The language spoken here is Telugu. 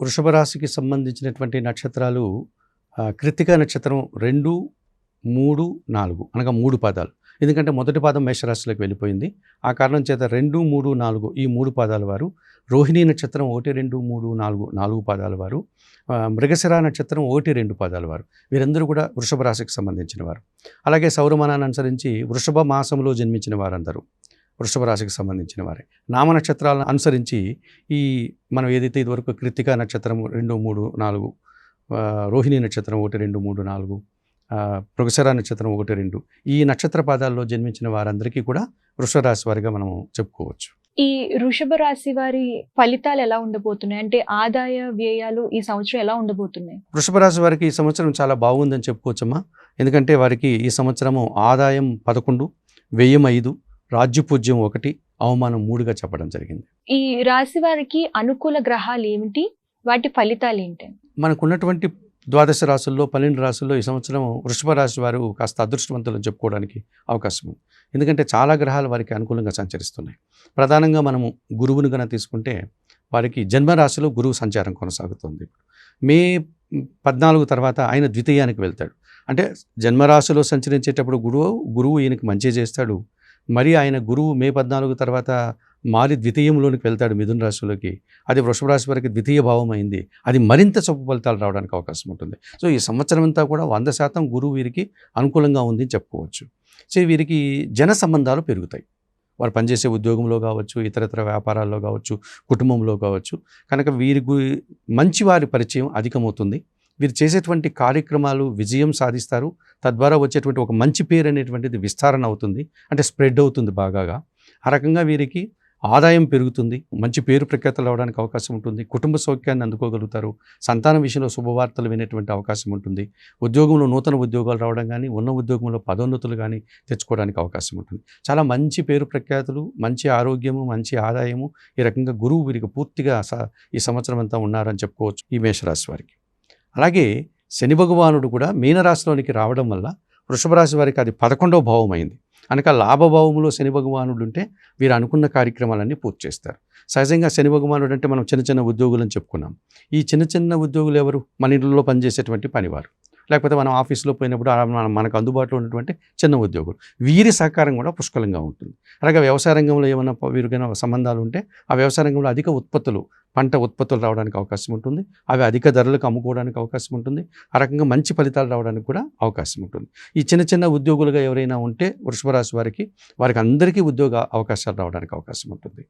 వృషభ రాశికి సంబంధించినటువంటి నక్షత్రాలు కృతిక కృత్తిక నక్షత్రం రెండు మూడు నాలుగు అనగా మూడు పాదాలు. ఎందుకంటే మొదటి పాదం మేషరాశిలోకి వెళ్ళిపోయింది. ఆ కారణం చేత రెండు మూడు నాలుగు ఈ మూడు పాదాల వారు. రోహిణీ నక్షత్రం ఒకటి రెండు మూడు నాలుగు నాలుగు పాదాల వారు. మృగశిర నక్షత్రం ఒకటి రెండు పాదాల వారు. వీరందరూ కూడా వృషభ రాశికి సంబంధించిన వారు. అలాగే సౌరమానాన్ని అనుసరించి వృషభ మాసంలో జన్మించిన వారందరూ. వృషభ రాశికి సంబంధించిన వారే. నామ నక్షత్రాలను అనుసరించి ఈ మనం ఏదైతే ఇదివరకు కృత్తిక నక్షత్రం రెండు మూడు నాలుగు రోహిణి నక్షత్రం ఒకటి రెండు మూడు నాలుగు మృగశిర నక్షత్రం ఒకటి రెండు ఈ నక్షత్ర పాదాల్లో జన్మించిన వారందరికీ కూడా వృషభ రాశి వారిగా మనం చెప్పుకోవచ్చు. ఈ వృషభ రాశి వారి ఫలితాలు ఎలా ఉండబోతున్నాయి? అంటే ఆదాయ వ్యయాలు ఈ సంవత్సరం ఎలా ఉండబోతున్నాయి? వృషభ రాశి వారికి ఈ సంవత్సరం చాలా బాగుందని చెప్పుకోవచ్చమ్మా. ఎందుకంటే వారికి ఈ సంవత్సరము ఆదాయం పదకొండు వ్యయం ఐదు రాజ్యపూజ్యం ఒకటి అవమానం మూడుగా చెప్పడం జరిగింది. ఈ రాశి వారికి అనుకూల గ్రహాలు ఏమిటి? వాటి ఫలితాలు ఏంటి? మనకు ఉన్నటువంటి ద్వాదశ రాశుల్లో పన్నెండు రాశుల్లో ఈ సంవత్సరం వృషభ రాశి వారు కాస్త అదృష్టవంతులను చెప్పుకోవడానికి అవకాశం ఉంది. ఎందుకంటే చాలా గ్రహాలు వారికి అనుకూలంగా సంచరిస్తున్నాయి. ప్రధానంగా మనము గురువును కనుక తీసుకుంటే వారికి జన్మరాశిలో గురువు సంచారం కొనసాగుతుంది. మే పద్నాలుగు తర్వాత ఆయన ద్వితీయానికి వెళ్తాడు. అంటే జన్మరాశిలో సంచరించేటప్పుడు గురువు గురువు ఈయనకి మంచి చేస్తాడు మరి ఆయన గురువు మే పద్నాలుగు తర్వాత మారి ద్వితీయంలోనికి వెళ్తాడు మిథున రాశిలోకి. అది వృషభ రాశి వారికి ద్వితీయ భావం అయింది అది మరింత చొప్పు ఫలితాలు రావడానికి అవకాశం ఉంటుంది. సో ఈ సంవత్సరం అంతా కూడా వంద శాతం గురువు వీరికి అనుకూలంగా ఉంది అని చెప్పుకోవచ్చు. సో వీరికి జన సంబంధాలు పెరుగుతాయి. వారు పనిచేసే ఉద్యోగంలో కావచ్చు ఇతరతర వ్యాపారాల్లో కావచ్చు కుటుంబంలో కావచ్చు. కనుక వీరి మంచి వారి పరిచయం అధికమవుతుంది. వీరు చేసేటువంటి కార్యక్రమాలు విజయం సాధిస్తారు. తద్వారా వచ్చేటువంటి ఒక మంచి పేరు అనేటువంటిది విస్తరణ అవుతుంది. అంటే స్ప్రెడ్ అవుతుంది బాగాగా. ఆ రకంగా వీరికి ఆదాయం పెరుగుతుంది. మంచి పేరు ప్రఖ్యాతలు అవడానికి అవకాశం ఉంటుంది. కుటుంబ సౌఖ్యాన్ని అందుకోగలుగుతారు. సంతానం విషయంలో శుభవార్తలు వినేటువంటి అవకాశం ఉంటుంది. ఉద్యోగంలో నూతన ఉద్యోగాలు రావడం కానీ ఉన్న ఉద్యోగంలో పదోన్నతులు కానీ తెచ్చుకోవడానికి అవకాశం ఉంటుంది. చాలా మంచి పేరు ప్రఖ్యాతులు మంచి ఆరోగ్యము మంచి ఆదాయము ఈ రకంగా గురువు వీరికి పూర్తిగా స- ఈ సంవత్సరం అంతా ఉన్నారని చెప్పుకోవచ్చు ఈ మేషరాశి వారికి. అలాగే శని భగవానుడు కూడా మీనరాశిలోనికి రావడం వల్ల వృషభ రాశి వారికి అది పదకొండవ భావం అయింది అనక లాభభావములో శని భగవానుడు ఉంటే వీరు అనుకున్న కార్యక్రమాలన్నీ పూర్తి చేస్తారు. సహజంగా శని భగవానుడు అంటే మనం చిన్న చిన్న ఉద్యోగులు అని చెప్పుకున్నాం. ఈ చిన్న చిన్న ఉద్యోగులు ఎవరు? మన ఇళ్ళలో పనిచేసేటువంటి పనివారు. లేకపోతే మనం ఆఫీస్లో పోయినప్పుడు మన- మనకు అందుబాటులో ఉన్నటువంటి చిన్న ఉద్యోగులు. వీరి సహకారం కూడా పుష్కలంగా ఉంటుంది. అలాగే వ్యవసాయ రంగంలో ఏమైనా వీరికైనా సంబంధాలు ఉంటే ఆ వ్యవసాయ రంగంలో అధిక ఉత్పత్తులు పంట ఉత్పత్తులు రావడానికి అవకాశం ఉంటుంది. అవి అధిక ధరలకు అమ్ముకోవడానికి అవకాశం ఉంటుంది. ఆ రకంగా మంచి ఫలితాలు రావడానికి కూడా అవకాశం ఉంటుంది. ఈ చిన్న చిన్న ఉద్యోగులుగా ఎవరైనా ఉంటే వృషభ రాశి వారికి వారికి అందరికీ ఉద్యోగ అవకాశాలు రావడానికి అవకాశం ఉంటుంది.